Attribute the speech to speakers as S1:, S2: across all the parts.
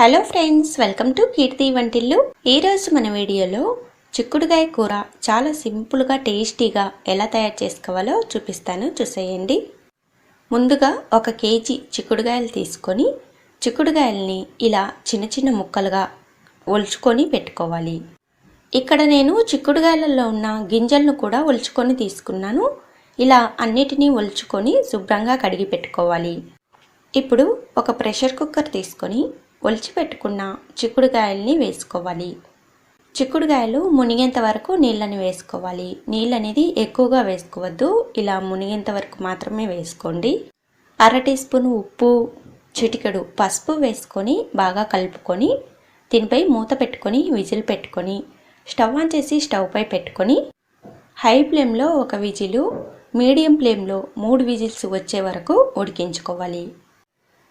S1: Hello friends welcome to Keerthi వంటిల్లు ఈరోజు మన వీడియోలో చిక్కుడుగాయ కూర చాలా సింపుల్గా టేస్టీగా ఎలా తయారు చేసుకోవాలో చూపిస్తాను. చూసేయండి. ముందుగా ఒక కేజీ చిక్కుడుగాయలు తీసుకొని చిక్కుడుగాయల్ని ఇలా చిన్న చిన్న ముక్కలుగా ఒలుచుకొని పెట్టుకోవాలి. ఇక్కడ నేను చిక్కుడుగాయలలో ఉన్న గింజలను కూడా ఒలుచుకొని తీసుకున్నాను. ఇలా అన్నిటినీ ఒలుచుకొని శుభ్రంగా కడిగి పెట్టుకోవాలి. ఇప్పుడు ఒక ప్రెషర్ కుక్కర్ తీసుకొని ఒలిచి పెట్టుకున్న చిక్కుడుకాయల్ని వేసుకోవాలి. చిక్కుడుకాయలు మునిగేంత వరకు నీళ్ళని వేసుకోవాలి. నీళ్ళు అనేది ఎక్కువగా వేసుకోవద్దు. ఇలా మునిగేంత వరకు మాత్రమే వేసుకోండి. అర టీ స్పూన్ ఉప్పు చిటికెడు పసుపు వేసుకొని బాగా కలుపుకొని దీనిపై మూత పెట్టుకొని విజిల్ పెట్టుకొని స్టవ్ ఆన్ చేసి స్టవ్ పై పెట్టుకొని హై ఫ్లేమ్లో ఒక విజిలు మీడియం ఫ్లేమ్లో మూడు విజిల్స్ వచ్చే వరకు ఉడికించుకోవాలి.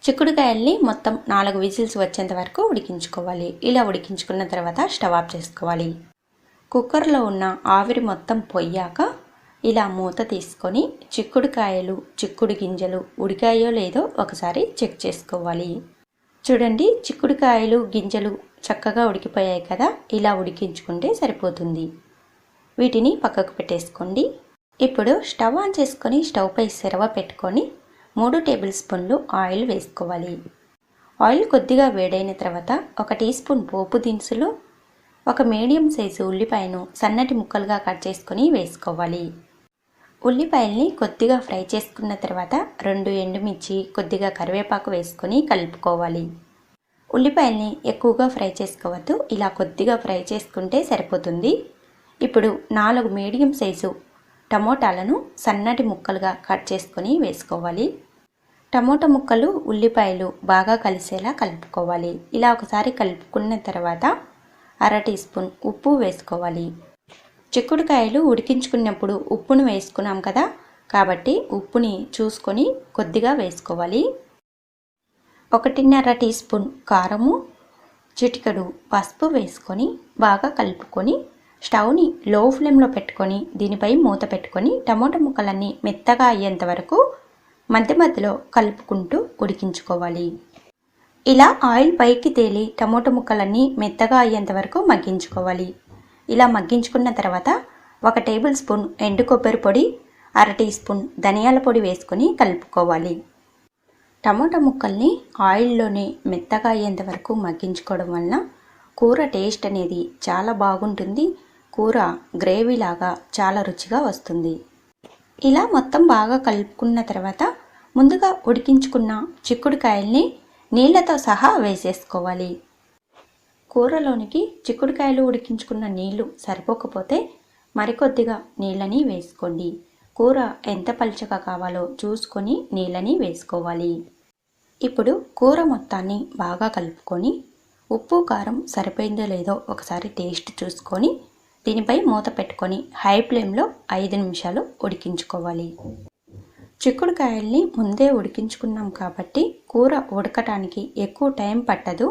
S1: చిక్కుడుకాయల్ని మొత్తం నాలుగు విజిల్స్ వచ్చేంత వరకు ఉడికించుకోవాలి. ఇలా ఉడికించుకున్న తర్వాత స్టవ్ ఆఫ్ చేసుకోవాలి. కుక్కర్లో ఉన్న ఆవిరి మొత్తం పొయ్యాక ఇలా మూత తీసుకొని చిక్కుడుకాయలు చిక్కుడు గింజలు ఉడికాయో లేదో ఒకసారి చెక్ చేసుకోవాలి. చూడండి చిక్కుడుకాయలు గింజలు చక్కగా ఉడికిపోయాయి కదా? ఇలా ఉడికించుకుంటే సరిపోతుంది. వీటిని పక్కకు పెట్టేసుకోండి. ఇప్పుడు స్టవ్ ఆన్ చేసుకొని స్టవ్ పై సెరవ పెట్టుకొని మూడు టేబుల్ స్పూన్లు ఆయిల్ వేసుకోవాలి. ఆయిల్ కొద్దిగా వేడైన తర్వాత ఒక టీ స్పూన్ పోపు దినుసులు ఒక మీడియం సైజు ఉల్లిపాయను సన్నటి ముక్కలుగా కట్ చేసుకొని వేసుకోవాలి. ఉల్లిపాయల్ని కొద్దిగా ఫ్రై చేసుకున్న తర్వాత రెండు ఎండుమిర్చి కొద్దిగా కరివేపాకు వేసుకొని కలుపుకోవాలి. ఉల్లిపాయల్ని ఎక్కువగా ఫ్రై చేసుకోవద్దు ఇలా కొద్దిగా ఫ్రై చేసుకుంటే సరిపోతుంది. ఇప్పుడు నాలుగు మీడియం సైజు టమోటాలను సన్నటి ముక్కలుగా కట్ చేసుకొని వేసుకోవాలి. టమోటా ముక్కలు ఉల్లిపాయలు బాగా కలిసేలా కలుపుకోవాలి. ఇలా ఒకసారి కలుపుకున్న తర్వాత అర టీ స్పూన్ ఉప్పు వేసుకోవాలి. చిక్కుడుకాయలు ఉడికించుకున్నప్పుడు ఉప్పును వేసుకున్నాం కదా? కాబట్టి ఉప్పుని చూసుకొని కొద్దిగా వేసుకోవాలి. ఒకటిన్నర టీ స్పూన్ కారము చిటికడు పసుపు వేసుకొని బాగా కలుపుకొని స్టవ్ని లో ఫ్లేమ్లో పెట్టుకొని దీనిపై మూత పెట్టుకొని టమోటా ముక్కలన్నీ మెత్తగా అయ్యేంత వరకు మధ్య మధ్యలో కలుపుకుంటూ ఉడికించుకోవాలి. ఇలా ఆయిల్ పైకి తేలి టమోటా ముక్కలన్నీ మెత్తగా అయ్యేంత వరకు మగ్గించుకోవాలి. ఇలా మగ్గించుకున్న తర్వాత ఒక టేబుల్ స్పూన్ ఎండు కొబ్బరి పొడి అర టీ స్పూన్ ధనియాల పొడి వేసుకొని కలుపుకోవాలి. టమోటా ముక్కల్ని ఆయిల్లోనే మెత్తగా అయ్యేంత వరకు మగ్గించుకోవడం వలన కూర టేస్ట్ అనేది చాలా బాగుంటుంది. కూర గ్రేవీలాగా చాలా రుచిగా వస్తుంది. ఇలా మొత్తం బాగా కలుపుకున్న తర్వాత ముందుగా ఉడికించుకున్న చిక్కుడుకాయల్ని నీళ్ళతో సహా వేసేసుకోవాలి. కూరలోనికి చిక్కుడుకాయలు ఉడికించుకున్న నీళ్ళు సరిపోకపోతే మరికొద్దిగా నీళ్ళని వేసుకోండి. కూర ఎంత పలుచగా కావాలో చూసుకొని నీళ్ళని వేసుకోవాలి. ఇప్పుడు కూర మొత్తాన్ని బాగా కలుపుకొని ఉప్పు కారం సరిపోయిందో లేదో ఒకసారి టేస్ట్ చూసుకొని దీనిపై మూత పెట్టుకొని హై ఫ్లేమ్లో ఐదు నిమిషాలు ఉడికించుకోవాలి. చిక్కుడుకాయల్ని ముందే ఉడికించుకున్నాం కాబట్టి కూర ఉడకటానికి ఎక్కువ టైం పట్టదు.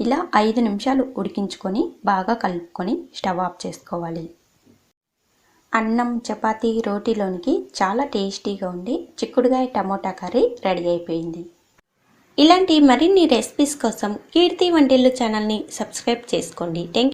S1: ఇలా ఐదు నిమిషాలు ఉడికించుకొని బాగా కలుపుకొని స్టవ్ ఆఫ్ చేసుకోవాలి. అన్నం చపాతీ రోటీలోనికి చాలా టేస్టీగా ఉండి చిక్కుడుగాయ టమోటా కర్రీ రెడీ అయిపోయింది. ఇలాంటి మరిన్ని రెసిపీస్ కోసం కీర్తి వంటిల్లు ఛానల్ని సబ్స్క్రైబ్ చేసుకోండి. థ్యాంక్